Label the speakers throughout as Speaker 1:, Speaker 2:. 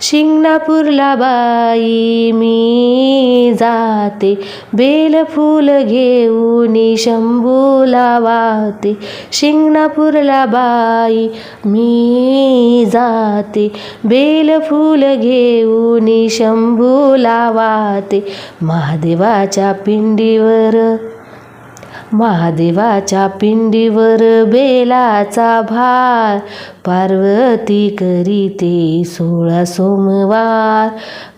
Speaker 1: शिंगणापूरला बाई मी जाते. बेलफूल घेऊन शंभूला वाहते. शिंगणापूरला बाई मी जाते. बेलफूल घेऊन शंभूला वाहते. महादेवाच्या पिंडीवर महादेवाच्या पिंडीवर बेलाचा भार पार्वती करीते सोळा सोमवार.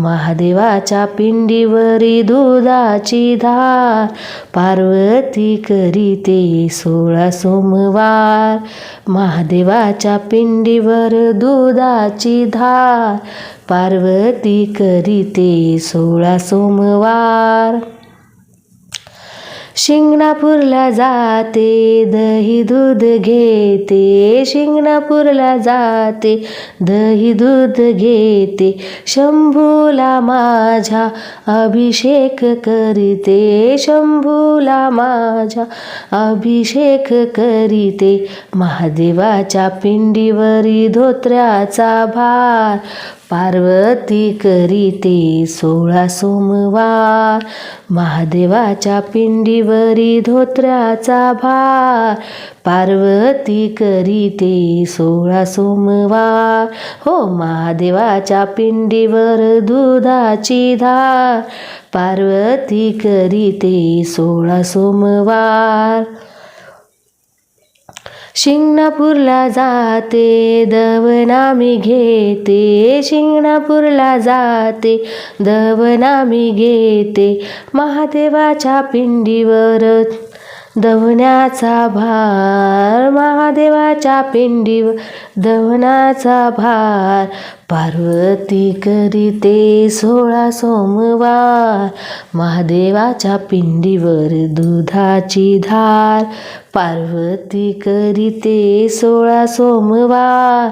Speaker 1: महादेवाच्या पिंडीवरी दुधाची धार पार्वती करीते सोळा सोमवार. महादेवाच्या पिंडीवर दुधाची धार पार्वती करीते सोळा सोमवार. शिंगणापूरला जाते दही दूध घेते. शिंगणापूरला जाते दही दूध घेते. शंभूला माझ्या अभिषेक करीते. शंभूला माझ्या अभिषेक करीते. महादेवाच्या पिंडीवरी धोत्र्याचा भार पार्वती करीते सोळा सोमवार. महादेवाच्या पिंडीवरी धोत्र्याचा भार. पार्वती करीते सोळा सोमवार. हो महादेवाच्या पिंडीवर दुधाची धार. पार्वती करीते सोळा सोमवार. शिंगणापूरला जाते दवना मी घेते. शिंगणापूरला जाते दवना मी घेते. महादेवाच्या पिंडीवर दवण्याचा भार महादेवाच्या पिंडीवर दवण्याचा भार पार्वती करीते सोळा सोमवार महादेवाच्या पिंडीवर दुधाची धार पार्वती करीते सोळा सोमवार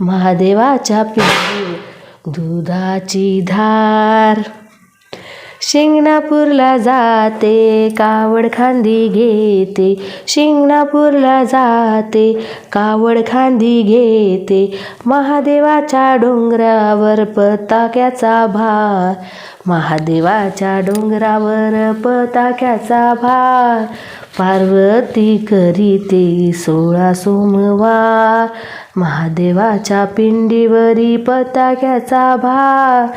Speaker 1: महादेवाच्या पिंडीवर दुधाची धार. शिंगणापूरला जाते कावड खांदी घेते. शिंगणापूरला जाते कावड खांदी घेते. महादेवाच्या डोंगरावर पताक्याचा भार. महादेवाच्या डोंगरावर पताक्याचा भार. पार्वती करीते सोळा सोमवार. महादेवाच्या पिंडीवरी पताक्याचा भार.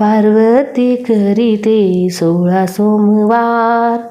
Speaker 1: पार्वती करीते सोळा सोमवार.